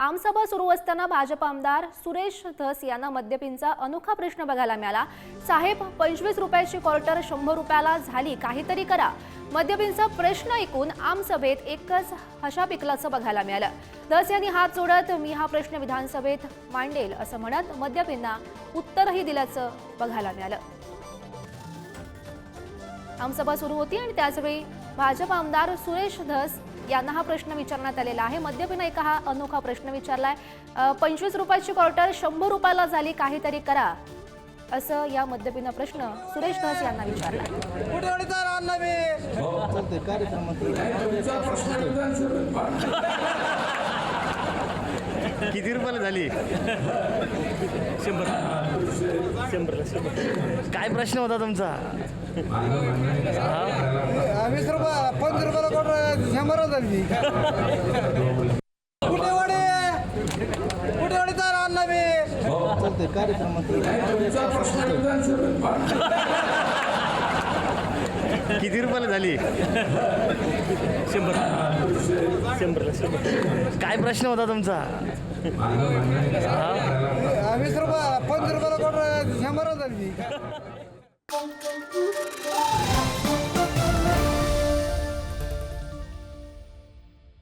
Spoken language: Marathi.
आमसभा सुरू असताना भाजप आमदार सुरेश धस यांना मद्यपींचा अनोखा प्रश्न बघायला मिळाला. साहेब पंचवीस रुपयाची क्वार्टर शंभर रुपयाला झाली काहीतरी करा. मद्यपींचा प्रश्न ऐकून आमसभेत एकच हशा पिकलाचं बघायला मिळालं. धस यांनी हात जोडत मी हा प्रश्न विधानसभेत मांडेल असं म्हणत मद्यपींना उत्तरही दिल्याचं बघायला मिळालं. आमसभा सुरू होती आणि त्याचवेळी भाजप आमदार सुरेश धस यांना हा प्रश्न विचारण्यात आलेला आहे. मद्यपीनं एका हा अनोखा प्रश्न विचारलाय. अ, पंचवीस रुपयाची क्वार्टर शंभर रुपयाला झाली. काहीतरी करा. असं या मद्यपीनं प्रश्न सुरेश धस यांना विचारला. किती रुपयाला झाली? शंभर. शंभरला शंभर. काय प्रश्न होता तुमचा? वीस रुपये पंचवीस रुपयाला कुठे वडे कुठे अडीचा अण्णा बे चालतंय कार्यक्रमात किती रुपयाला झाली? शंभर. शंभरला शंभर. काय प्रश्न होता तुमचा? वीस रुपये पंचवीस रुपयाला कोण शंभर झाली